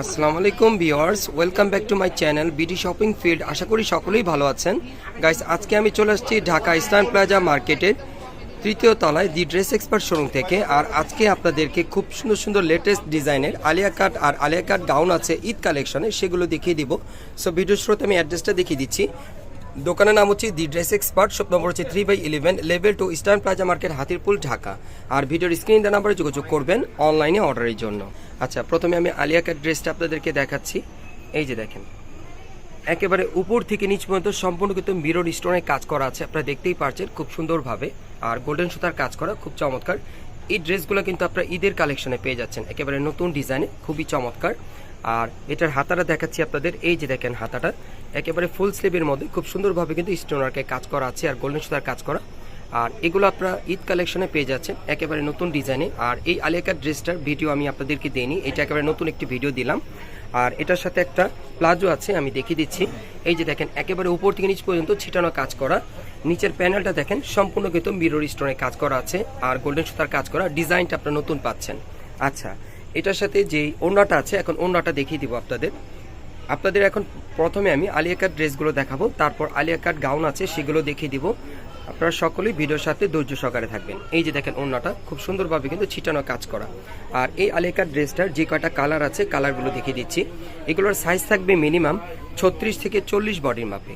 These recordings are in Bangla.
আসসালামু আলাইকুম viewers, welcome back to my channel BD shopping field. আশা করি সকলেই ভালো আছেন। গাইস, আজকে আমি চলে আসছি ঢাকা ইস্টার্ন প্লাজা মার্কেটের তৃতীয় তলায় দি ড্রেস এক্সপার্ট শোরুম থেকে। আর আজকে আপনাদেরকে খুব সুন্দর সুন্দর লেটেস্ট ডিজাইনের আলিয়া কাট আর আলিয়া কাট গাউন আছে ঈদ কালেকশনে, সেগুলো দেখিয়ে দিব। সো ভিডিও শুরুতে আমি অ্যাড্রেসটা দেখিয়ে দিচ্ছি। দোকানের নাম হচ্ছে the dress expert, shop number হচ্ছে three by eleven level two Eastern Plaza market Hatirpul, Dhaka. আর ভিডিওর স্ক্রিন দেওয়া নাম্বারে যোগাযোগ করবেন অনলাইনে অর্ডারের জন্য। আচ্ছা প্রথমে আমি আলিয়া কাট ড্রেসটা আপনাদেরকে দেখাচ্ছি। এই যে দেখেন। একেবারে উপর থেকে নিচ পর্যন্ত সম্পূর্ণ কিন্তু মিরর স্টোনের কাজ করা আছে। আপনারা দেখতেই পারছেন খুব সুন্দরভাবে। আর গোল্ডেন সুতার কাজ করা খুব চমৎকার। এই ড্রেসগুলো কিন্তু আপনারা ঈদের কালেকশনে পেয়ে যাচ্ছেন। একেবারে নতুন ডিজাইনে খুবই চমৎকার। আর এটার হাতাটা দেখাচ্ছি আপনাদের। এই যে দেখেন হাতাটা, একেবারে ফুল স্লিভের মধ্যে খুব সুন্দরভাবে কিন্তু স্টোনারকে কাজ করা আছে আর গোল্ডেন সুতার কাজ করা। আর এগুলো আপনারা ঈদ কালেকশনে পেয়ে যাচ্ছেন, একেবারে নতুন ডিজাইনে। আর এই আলিয়াকার ড্রেসটার ভিডিও আমি আপনাদেরকে দিইনি, এটা একেবারে নতুন একটি ভিডিও দিলাম। আর এটার সাথে একটা প্লাজো আছে, আমি দেখিয়ে দিচ্ছি। এই যে দেখেন, একেবারে উপর থেকে নিচ পর্যন্ত ছিটানো কাজ করা। নিচের প্যানেলটা দেখেন, সম্পূর্ণ কিন্তু মিরর স্টোনে কাজ করা আছে, আর গোল্ডেন সুতার কাজ করা। ডিজাইনটা আপনারা নতুন পাচ্ছেন। আচ্ছা এটার সাথে যেই ওড়নাটা আছে, এখন ওড়নাটা দেখিয়ে দিব আপনাদের। আপনাদের এখন প্রথমে আমি আলিয়া কাট ড্রেসগুলো দেখাবো, তারপর আলিয়া কাট গাউন আছে সেগুলো দেখিয়ে দিব। আপনারা সকলেই ভিডিওর সাথে ধৈর্য সহকারে থাকবেন। এই যে দেখেন ওড়নাটা, খুব সুন্দরভাবে কিন্তু ছিটানো কাজ করা। আর এই আলিয়া কাট ড্রেসটার যে কয়টা কালার আছে, কালারগুলো দেখিয়ে দিচ্ছি। এগুলোর সাইজ থাকবে মিনিমাম ছত্রিশ থেকে চল্লিশ বডির মাপে।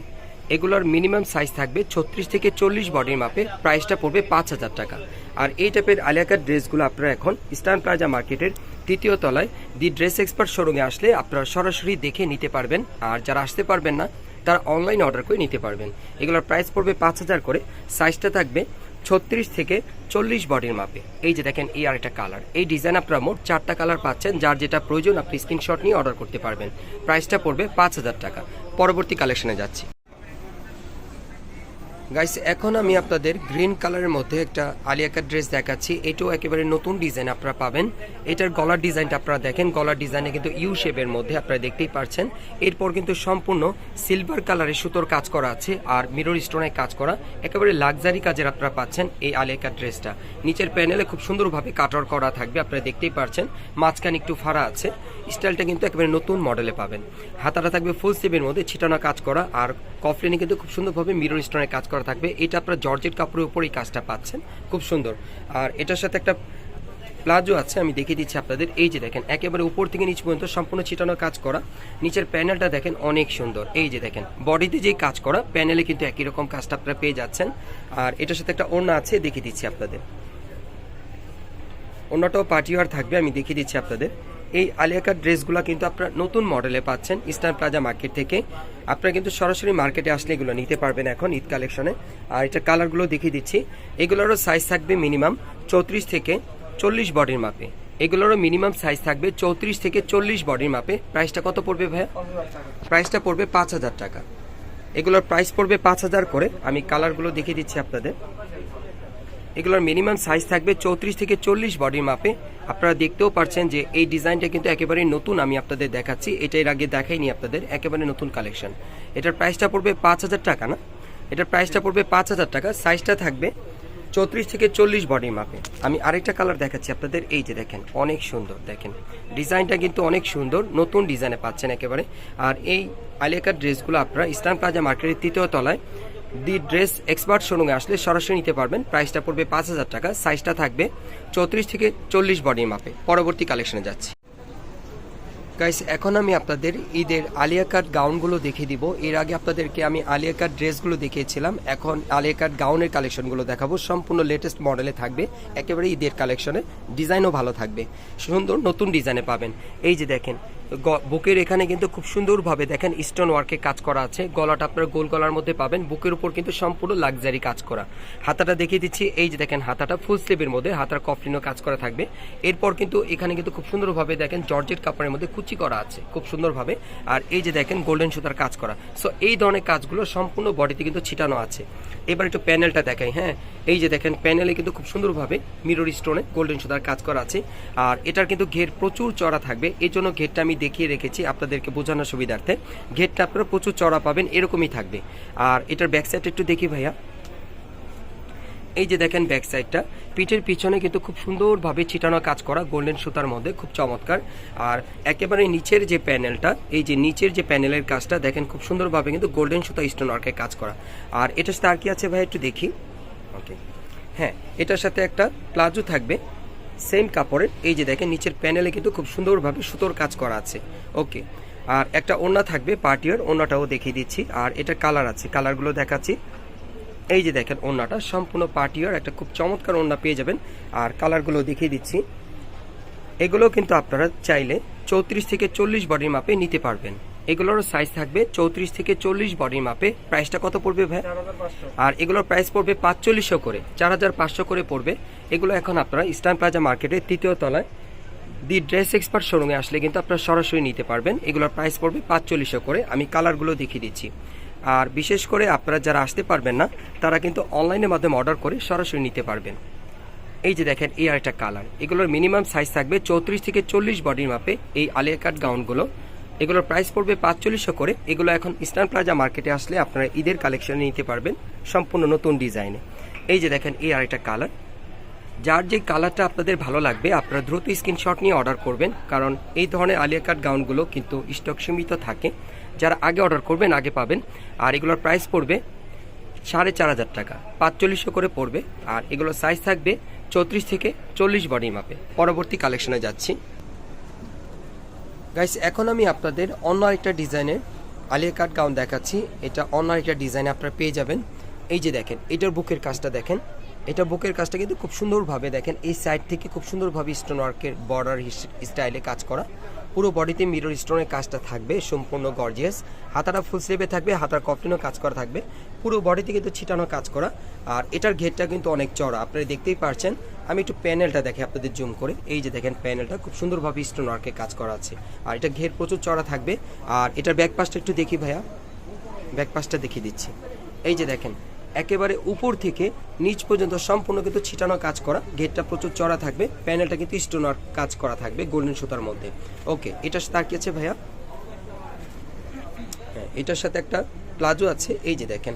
এগুলোর মিনিমাম সাইজ থাকবে ছত্রিশ থেকে চল্লিশ বডির মাপে। প্রাইসটা পড়বে পাঁচ হাজার টাকা। আর এই টাইপের আলিয়াকার ড্রেসগুলো আপনারা এখন ইস্টার্ন প্লাজা মার্কেটের তৃতীয় তলায় দি ড্রেস এক্সপার্ট শোরুমে আসলে আপনারা সরাসরি দেখে নিতে পারবেন। আর যারা আসতে পারবেন না, তারা অনলাইন অর্ডার করে নিতে পারবেন। এগুলোর প্রাইস পড়বে পাঁচ হাজার করে। সাইজটা থাকবে ছত্রিশ থেকে চল্লিশ বডির মাপে। এই যে দেখেন, এই আরেকটা কালার এই ডিজাইন আপনারা মোট চারটা কালার পাচ্ছেন, যার যেটা প্রয়োজন আপনি স্ক্রিনশট নিয়ে অর্ডার করতে পারবেন। প্রাইসটা পড়বে পাঁচ হাজার টাকা। পরবর্তী কালেকশনে যাচ্ছি। গাইস এখন আমি আপনাদের গ্রিন কালারের মধ্যে একটা আলিয়াকার ড্রেস দেখাচ্ছি। এটাও একেবারে নতুন ডিজাইন আপনারা পাবেন। এটার গলার ডিজাইনটা আপনারা দেখেন। গলার ডিজাইনে কিন্তু ইউ শেপের মধ্যে আপনারা দেখতেই পারছেন। এরপর কিন্তু সম্পূর্ণ সিলভার কালারের সুতোর কাজ করা আছে আর মিরর স্টোনের কাজ করা। একেবারে লাক্সারি কাজের আপনারা পাচ্ছেন এই আলিয়াকার ড্রেসটা নিচের প্যানেলে খুব সুন্দরভাবে কাটার করা থাকবে, আপনারা দেখতেই পারছেন। মাঝখানে একটু ফাড়া আছে। স্টাইলটা কিন্তু একেবারে নতুন মডেলে পাবেন। হাতাটা থাকবে ফুল স্লিভের মধ্যে, ছিটানো কাজ করা। আর কফলিনে কিন্তু খুব সুন্দরভাবে মিরর স্টোনের কাজ করা থাকবে। এটা আপনারা জর্জেট কাপড়ের উপর এই কাজটা পাচ্ছেন। খুব সুন্দর। আর এটার সাথে একটা প্লাজো আছে, আমি দেখিয়ে দিচ্ছি আপনাদের। এই যে দেখেন, একেবারে উপর থেকে নিচ পর্যন্ত সম্পূর্ণ ছিটানো কাজ করা। নিচের প্যানেলটা দেখেন অনেক সুন্দর। এই যে দেখেন, বডিতে যেই কাজ করা, প্যানেলে কিন্তু একই রকম কাজটা আপনারা পেয়ে যাচ্ছেন। আর এটার সাথে একটা ওড়না আছে, দেখিয়ে দিচ্ছি আপনাদের। অন্যটাও পার্টিওয়ার থাকবে, আমি দেখিয়ে দিচ্ছি আপনাদের। এই আলিয়াকার ড্রেসগুলো কিন্তু আপনারা নতুন মডেলে পাচ্ছেন ইস্টার্ন প্লাজা মার্কেট থেকে। আপনারা কিন্তু সরাসরি মার্কেটে আসলে এগুলো নিতে পারবেন এখন ঈদ কালেকশনে। আর এটা কালারগুলো দেখিয়ে দিচ্ছি। এগুলোরও সাইজ থাকবে মিনিমাম চৌত্রিশ থেকে চল্লিশ বডির মাপে। এগুলোরও মিনিমাম সাইজ থাকবে চৌত্রিশ থেকে চল্লিশ বডির মাপে। প্রাইসটা কত পড়বে ভাইয়া? প্রাইসটা পড়বে পাঁচ হাজার টাকা। এগুলোর প্রাইস পড়বে পাঁচ হাজার করে। আমি কালারগুলো দেখিয়ে দিচ্ছি আপনাদের। এগুলোর মিনিমাম সাইজ থাকবে চৌত্রিশ থেকে চল্লিশ বডির মাপে। আপনারা দেখতেও পারছেন যে এই ডিজাইনটা কিন্তু একেবারে নতুন, আমি আপনাদের দেখাচ্ছি। এটা এর আগে দেখাইনি আপনাদের, একেবারে নতুন কালেকশন। এটার প্রাইসটা পড়বে পাঁচ হাজার টাকা না? এটার প্রাইসটা পড়বে পাঁচ হাজার টাকা সাইজটা থাকবে চৌত্রিশ থেকে চল্লিশ বডির মাপে আমি আরেকটা কালার দেখাচ্ছি আপনাদের, এই যে দেখেন, অনেক সুন্দর, দেখেন। ডিজাইনটা কিন্তু অনেক সুন্দর, নতুন ডিজাইনে পাচ্ছেন একেবারে। আর এই আলিয়াকার ড্রেসগুলো আপনারা ইসলাম প্লাজা মার্কেটের তৃতীয় তলায় দি ড্রেস এক্সপার্ট শোরুমে আসলে সরাসরি নিতে পারবেন। প্রাইসটা পড়বে পাঁচ হাজার টাকা, সাইজটা থাকবে চৌত্রিশ থেকে চল্লিশ বডির মাপে। পরবর্তী কালেকশনে যাচ্ছি। গাইস এখন আমি আপনাদের ঈদের আলিয়া কাট গাউনগুলো দেখিয়ে দিব। এর আগে আপনাদেরকে আমি আলিয়া কাট ড্রেসগুলো দেখিয়েছিলাম। এখন আলিয়া কাট গাউনের কালেকশনগুলো দেখাবো। সম্পূর্ণ লেটেস্ট মডেলে থাকবে। একেবারে ঈদের কালেকশনে। ডিজাইনও ভালো থাকবে। সুন্দর নতুন ডিজাইনে পাবেন। এই যে দেখেন বুকের এখানে কিন্তু খুব সুন্দরভাবে দেখেন স্টোন ওয়ার্কে কাজ করা আছে। গলাটা আপনার গোল গলার মধ্যে পাবেন। বুকের উপর কিন্তু সম্পূর্ণ লাক্সারি কাজ করা। হাতাটা দেখিয়ে দিচ্ছি। এই যে দেখেন হাতাটা ফুল স্লিভের মধ্যে হাতার কফলিনও কাজ করা থাকবে। এরপর কিন্তু এখানে কিন্তু খুব সুন্দরভাবে দেখেন জর্জেট কাপড়ের মধ্যে কুচি করা আছে, খুব সুন্দরভাবে। আর এই যে দেখেন গোল্ডেন সুতার কাজ করা। সো এই ধরনের কাজগুলো সম্পূর্ণ বডিতে কিন্তু ছিটানো আছে। এবার একটু প্যানেলটা দেখাই হ্যাঁ? এই যে দেখেন, প্যানেলে কিন্তু খুব সুন্দরভাবে মিরর স্টোনে গোল্ডেন সুতার কাজ করা আছে। আর এটার কিন্তু ঘের প্রচুর চড়া থাকবে। এই জন্য ঘেরটা আমি দেখিয়ে রেখেছি আপনাদেরকে বোঝানোর সুবিধার্থে। ঘেরটা আপনারা প্রচুর চড়া পাবেন, এরকমই থাকবে। আর এটার ব্যাক সাইড একটু দেখি ভাইয়া। এই যে দেখেন ব্যাক সাইডটা পিঠের পিছনে কিন্তু খুব সুন্দরভাবে ছিটানো কাজ করা গোল্ডেন সুতার মধ্যে, খুব চমৎকার। আর একেবারে নিচের যে প্যানেলটা এই যে নিচের যে প্যানেলের কাজটা, দেখেন খুব সুন্দরভাবে কিন্তু গোল্ডেন সুতা স্টোন ওয়ার্কের কাজ করা। আর এটার সাথে আর কি আছে ভাই একটু দেখি? ওকে হ্যাঁ এটার সাথে একটা প্লাজো থাকবে সেম কাপড়ের। এই যে দেখেন নিচের প্যানেলে কিন্তু খুব সুন্দরভাবে সুতোর কাজ করা আছে। ওকে আর একটা ওড়না থাকবে পার্টিয়ার ওড়নাটাও দেখিয়ে দিচ্ছি। আর এটা কালার আছে কালারগুলো দেখাচ্ছি। এই যে দেখেন ওড়নাটা সম্পূর্ণ পার্টিয়ার একটা খুব চমৎকার ওড়না পেয়ে যাবেন। আর কালারগুলো দেখিয়ে দিচ্ছি। এগুলো কিন্তু আপনারা চাইলে চৌত্রিশ থেকে চল্লিশ বডির মাপে নিতে পারবেন। এগুলোর সাইজ থাকবে চৌত্রিশ থেকে চল্লিশ বডির মাপে। প্রাইসটা কত পড়বে ভাই? আর এগুলোর প্রাইস পড়বে পাঁচচল্লিশশো করে চার হাজার পাঁচশো করে পড়বে। এগুলো এখন আপনারা ইস্টার্ন প্লাজা মার্কেটের তৃতীয় তলায় দি ড্রেস এক্সপার্ট শোরুমে আসলে কিন্তু আপনারা সরাসরি নিতে পারবেন। এগুলোর প্রাইস পড়বে পাঁচচল্লিশশো করে। আমি কালারগুলো দেখিয়ে দিচ্ছি। আর বিশেষ করে আপনারা যারা আসতে পারবেন না, তারা কিন্তু অনলাইনের মাধ্যমে অর্ডার করে সরাসরি নিতে পারবেন। এই যে দেখেন, এই আরেকটা কালার এগুলোর মিনিমাম সাইজ থাকবে চৌত্রিশ থেকে চল্লিশ বডির মাপে এই আলিয়া কাট গাউনগুলো এগুলোর প্রাইস পড়বে পাঁচচল্লিশশো করে। এগুলো এখন ইস্টার্ন প্লাজা মার্কেটে আসলে আপনারা ঈদের কালেকশনে নিতে পারবেন সম্পূর্ণ নতুন ডিজাইনে এই যে দেখেন, এই আরেকটা কালার যার যে কালারটা আপনাদের ভালো লাগবে, আপনারা দ্রুত স্ক্রিনশট নিয়ে অর্ডার করবেন। কারণ এই ধরনের আলিয়া কাট গাউনগুলো কিন্তু স্টক সীমিত থাকে। যারা আগে অর্ডার করবেন, আগে পাবেন। আর এগুলোর প্রাইস পড়বে সাড়ে চার হাজার টাকা। পাঁচচল্লিশশো করে পড়বে। আর এগুলোর সাইজ থাকবে চৌত্রিশ থেকে চল্লিশ বডি মাপে পরবর্তী কালেকশনে যাচ্ছি। গাইস এখন আমি আপনাদের অন্য আরেকটা ডিজাইনের আলিয়া কাট গাউন দেখাচ্ছি। এটা অন্য আরেকটা ডিজাইন আপনারা পেয়ে যাবেন। এই যে দেখেন, এটার বুকের কাজটা দেখেন। এটা বুকের কাজটা কিন্তু খুব সুন্দরভাবে দেখেন, এই সাইড থেকে খুব সুন্দরভাবে স্টোন ওয়ার্কের বর্ডার স্টাইলে কাজ করা। পুরো বডিতে মিরর স্টোনের কাজটা থাকবে, সম্পূর্ণ গর্জিয়াস হাতাটা ফুল স্লিভে থাকবে, হাতার কফলিনও কাজ করা থাকবে। পুরো বডিতে কিন্তু ছিটানো কাজ করা। আর এটার ঘেরটা কিন্তু অনেক চড়া আপনারা দেখতেই পারছেন। আমি একটু প্যানেলটা দেখে আপনাদের জুম করে, এই যে দেখেন প্যানেলটা খুব সুন্দরভাবে স্টোন ওয়ার্কে কাজ করা আছে। আর এটা ঘের প্রচুর চড়া থাকবে। আর এটার ব্যাক পাশটা একটু দেখি ভাইয়া। ব্যাক পাশটা দেখিয়ে দিচ্ছি। এই যে দেখেন একেবারে উপর থেকে নিচ পর্যন্ত সম্পূর্ণ কিন্তু ছিটানো কাজ করা। গেটটা প্রচুর চড়া থাকবে, প্যানেলটা কিন্তু স্টোন ওয়ার্ক কাজ করা থাকবে গোল্ডেন সুতার মধ্যে। ওকে, এটার সাথে কি আছে ভাইয়া? হ্যাঁ এটার সাথে একটা প্লাজো আছে, এই যে দেখেন।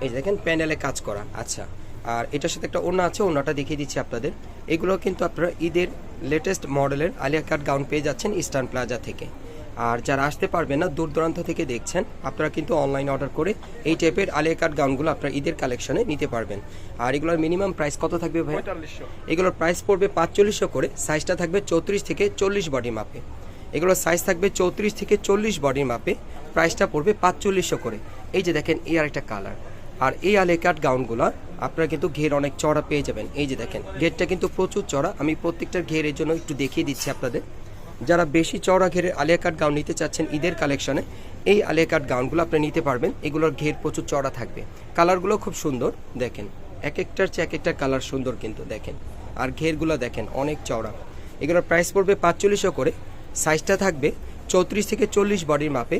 এই যে দেখেন, প্যানেলে কাজ করা আচ্ছা। আর এটার সাথে একটা ওড়না আছে, ওড়নাটা দেখিয়ে দিচ্ছি আপনাদের। এগুলো কিন্তু আপনারা ঈদের লেটেস্ট মডেলের আলিয়া কাট গাউন পেয়ে যাচ্ছেন ইস্টার্ন প্লাজা থেকে। আর যারা আসতে পারবেন না দূর দূরান্ত থেকে দেখছেন আপনারা কিন্তু অনলাইন অর্ডার করে এই টাইপের আলিয়া কাট গাউনগুলো আপনারা ঈদের কালেকশনে নিতে পারবেন। আর এগুলোর মিনিমাম প্রাইস কত থাকবে ভাই এগুলোর প্রাইস পড়বে পাঁচচল্লিশশো করে সাইজটা থাকবে চৌত্রিশ থেকে চল্লিশ বডি মাপে এগুলোর সাইজ থাকবে চৌত্রিশ থেকে চল্লিশ বডির মাপে প্রাইসটা পড়বে পাঁচচল্লিশশো করে। এই যে দেখেন এই আরেকটা কালার আর এই আলেকাট গাউনগুলো আপনারা কিন্তু ঘের অনেক চড়া পেয়ে যাবেন। এই যে দেখেন ঘেরটা কিন্তু প্রচুর চড়া। আমি প্রত্যেকটার ঘেরের জন্য একটু দেখিয়ে দিচ্ছি আপনাদের। যারা বেশি চড়া ঘেরের আলিয়া কাট গাউন নিতে চাচ্ছেন ঈদের কালেকশনে, এই আলিয়া কাট গাউনগুলো আপনি নিতে পারবেন। এগুলোর ঘের প্রচুর চড়া থাকবে। কালারগুলো খুব সুন্দর, দেখেন। এক একটার চেয়ে এক একটা কালার সুন্দর কিন্তু, দেখেন। আর ঘেরগুলো দেখেন, অনেক চওড়া। এগুলোর প্রাইস পড়বে পাঁচচল্লিশশো করে। সাইজটা থাকবে চৌত্রিশ থেকে চল্লিশ বডির মাপে।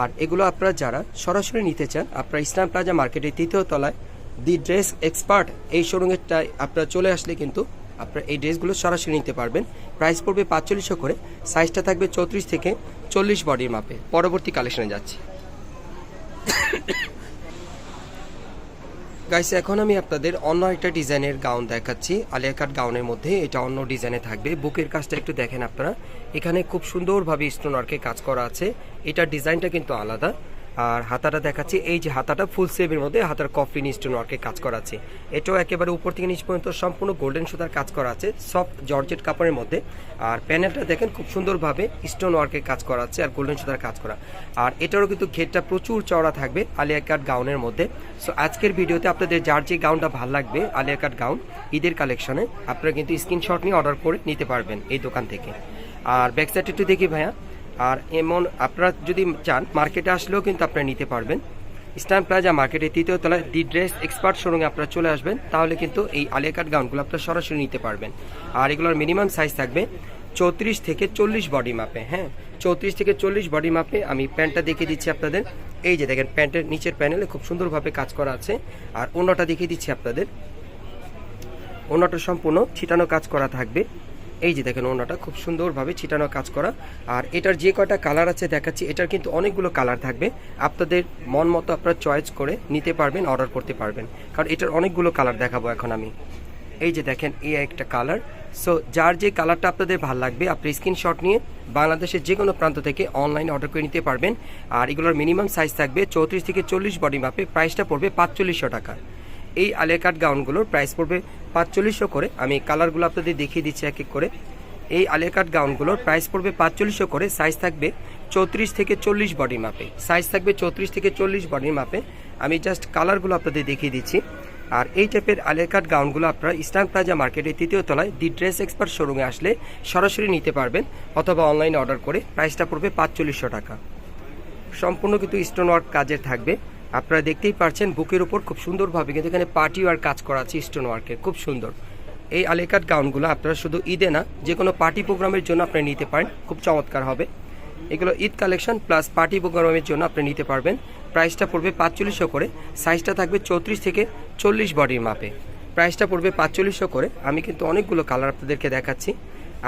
আর এগুলো আপনারা যারা সরাসরি নিতে চান, আপনারা ইসলাম প্লাজা মার্কেটের তৃতীয় তলায় দি ড্রেস এক্সপার্ট এই শোরুমেরটায় আপনারা চলে আসলে কিন্তু আপনারা এই ড্রেসগুলো সরাসরি নিতে পারবেন। প্রাইস পড়বে পাঁচচল্লিশশো করে। সাইজটা থাকবে চৌত্রিশ থেকে চল্লিশ বডির মাপে। পরবর্তী কালেকশনে যাচ্ছি। গাইস এখন আমি আপনাদের অন্য একটা ডিজাইনের গাউন দেখাচ্ছি। আলিয়া কাট গাউনের মধ্যে এটা অন্য ডিজাইনে থাকবে। বুকের কাজটা একটু দেখেন আপনারা। এখানে খুব সুন্দরভাবে স্টোন ওয়ার্কে কাজ করা আছে। এটার ডিজাইনটা কিন্তু আলাদা। আর হাতাটা দেখাচ্ছি। এই যে হাতাটা ফুল সেভের মধ্যে হাতার কফলিন স্টোন ওয়ার্কে কাজ করা আছে। এটাও একেবারে উপর থেকে নিচ পর্যন্ত সম্পূর্ণ গোল্ডেন সুতার কাজ করা আছে সফট জর্জেট কাপড়ের মধ্যে। আর প্যানেলটা দেখেন খুব সুন্দরভাবে স্টোন ওয়ার্কের কাজ করা আছে আর গোল্ডেন সুতার কাজ করা। আর এটারও কিন্তু ঘেরটা প্রচুর চওড়া থাকবে আলিয়া কাট গাউনের মধ্যে। সো আজকের ভিডিওতে আপনাদের যার যে গাউনটা ভালো লাগবে, আলিয়া কাট গাউন, ঈদের কালেকশনে, আপনারা কিন্তু স্ক্রিনশট নিয়ে অর্ডার করে নিতে পারবেন এই দোকান থেকে। আর ব্যাকসাইড একটু দেখি ভাইয়া। আর এমন আপনারা যদি চান, মার্কেটে আসলেও কিন্তু আপনারা নিতে পারবেন। ইস্টার্ন প্লাজা মার্কেটের তৃতীয় তলায় দি ড্রেস এক্সপার্ট শোরুমে আপনারা চলে আসবেন, তাহলে কিন্তু এই আলিয়া কাট গাউনগুলো আপনারা সরাসরি নিতে পারবেন। আর এগুলোর মিনিমাম সাইজ থাকবে চৌত্রিশ থেকে চল্লিশ বডি মাপে হ্যাঁ? চৌত্রিশ থেকে চল্লিশ বডি মাপে আমি প্যান্টটা দেখিয়ে দিচ্ছি আপনাদের। এই যে দেখেন, প্যান্টের নিচের প্যানেলে খুব সুন্দরভাবে কাজ করা আছে। আর অন্যটা দেখিয়ে দিচ্ছি আপনাদের। অন্যটা সম্পূর্ণ ছিটানো কাজ করা থাকবে। এই যে দেখেন ওনাটা খুব সুন্দরভাবে ছিটানো কাজ করা। আর এটার যে কয়টা কালার আছে দেখাচ্ছি, এটার কিন্তু অনেকগুলো কালার থাকবে। আপনাদের মন মতো আপনারা চয়েস করে নিতে পারবেন অর্ডার করতে পারবেন। কারণ এটার অনেকগুলো কালার দেখাবো এখন আমি। এই যে দেখেন এই একটা কালার সো যার যে কালারটা আপনাদের ভালো লাগবে, আপনি স্ক্রিনশট নিয়ে বাংলাদেশের যে কোনো প্রান্ত থেকে অনলাইনে অর্ডার করে নিতে পারবেন। আর এগুলোর মিনিমাম সাইজ থাকবে চৌত্রিশ থেকে চল্লিশ বডি মাপে প্রাইসটা পড়বে পাঁচচল্লিশশো টাকা। এই আলিয়া কাট গাউনগুলোর প্রাইস পড়বে পাঁচচল্লিশশো করে। আমি কালারগুলো আপনাদের দেখিয়ে দিচ্ছি এক এক করে। এই আলিয়া কাট গাউনগুলোর প্রাইস পড়বে পাঁচচল্লিশশো করে। সাইজ থাকবে চৌত্রিশ থেকে চল্লিশ বডি মাপে সাইজ থাকবে চৌত্রিশ থেকে চল্লিশ বডি মাপে আমি জাস্ট কালারগুলো আপনাদের দেখিয়ে দিচ্ছি। আর এই টাইপের আলিয়া কাট গাউনগুলো আপনারা ইস্টার্ন প্লাজা মার্কেটের তৃতীয় তলায় দি ড্রেস এক্সপার্ট শোরুমে আসলে সরাসরি নিতে পারবেন অথবা অনলাইনে অর্ডার করে। প্রাইসটা পড়বে পাঁচচল্লিশশো টাকা। সম্পূর্ণ কিন্তু স্টোন ওয়ার্ক কাজের থাকবে। আপনারা দেখতেই পারছেন বুকের উপর খুব সুন্দরভাবে কিন্তু এখানে পার্টি ওয়ার কাজ করা আছে স্টোন ওয়ার্কের খুব সুন্দর। এই আলেকাট গাউনগুলো আপনারা শুধু ঈদে না, যে কোনো পার্টি প্রোগ্রামের জন্য আপনি নিতে পারেন, খুব চমৎকার হবে। এগুলো ঈদ কালেকশন প্লাস পার্টি প্রোগ্রামের জন্য আপনি নিতে পারবেন। প্রাইসটা পড়বে পাঁচচল্লিশশো করে সাইজটা থাকবে চৌত্রিশ থেকে চল্লিশ বডির মাপে। প্রাইসটা পড়বে পাঁচচল্লিশশো করে। আমি কিন্তু অনেকগুলো কালার আপনাদেরকে দেখাচ্ছি।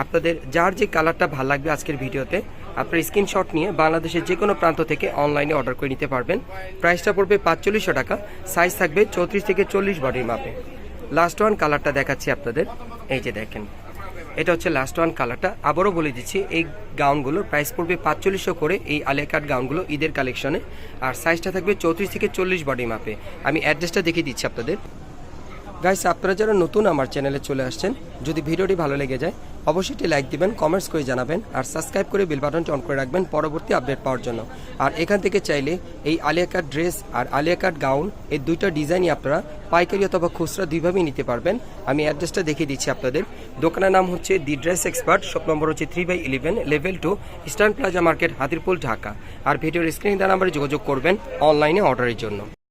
আপনাদের যার যে কালারটা ভালো লাগবে আজকের ভিডিওতে আপনার স্ক্রিনশট নিয়ে বাংলাদেশের যে কোনো প্রান্ত থেকে অনলাইনে অর্ডার করে নিতে পারবেন। প্রাইসটা পড়বে পাঁচচল্লিশশো টাকা, সাইজ থাকবে চৌত্রিশ থেকে চল্লিশ বডির মাপে। লাস্ট ওয়ান কালারটা দেখাচ্ছি আপনাদের। এই যে দেখেন, এটা হচ্ছে লাস্ট ওয়ান কালারটা আবারও বলে দিচ্ছি, এই গাউনগুলোর প্রাইস পড়বে পাঁচচল্লিশশো করে এই আলিয়া কাট গাউনগুলো ঈদের কালেকশনে আর সাইজটা থাকবে চৌত্রিশ থেকে চল্লিশ বডি মাপে। আমি অ্যাড্রেসটা দেখিয়ে দিচ্ছি আপনাদের। গাইস আপনারা যারা নতুন আমার চ্যানেলে চলে আসছেন, যদি ভিডিওটি ভালো লেগে যায় অবশ্যই একটি লাইক দিবেন কমেন্টস করে জানাবেন, আর সাবস্ক্রাইব করে বেল বাটনটি অন করে রাখবেন পরবর্তী আপডেট পাওয়ার জন্য। আর এখান থেকে চাইলে এই আলিয়া কাট ড্রেস আর আলিয়া কাট গাউন এই দুইটা ডিজাইনই আপনারা পাইকারি অথবা খুচরা দুইভাবেই নিতে পারবেন। আমি অ্যাড্রেসটা দেখিয়ে দিচ্ছি আপনাদের। দোকানের নাম হচ্ছে the dress expert shop number হচ্ছে three by eleven level two Eastern Plaza market Hatirpul, Dhaka. আর ভিডিওর স্ক্রিনে দেওয়া নাম্বারে যোগাযোগ করবেন অনলাইনে অর্ডারের জন্য।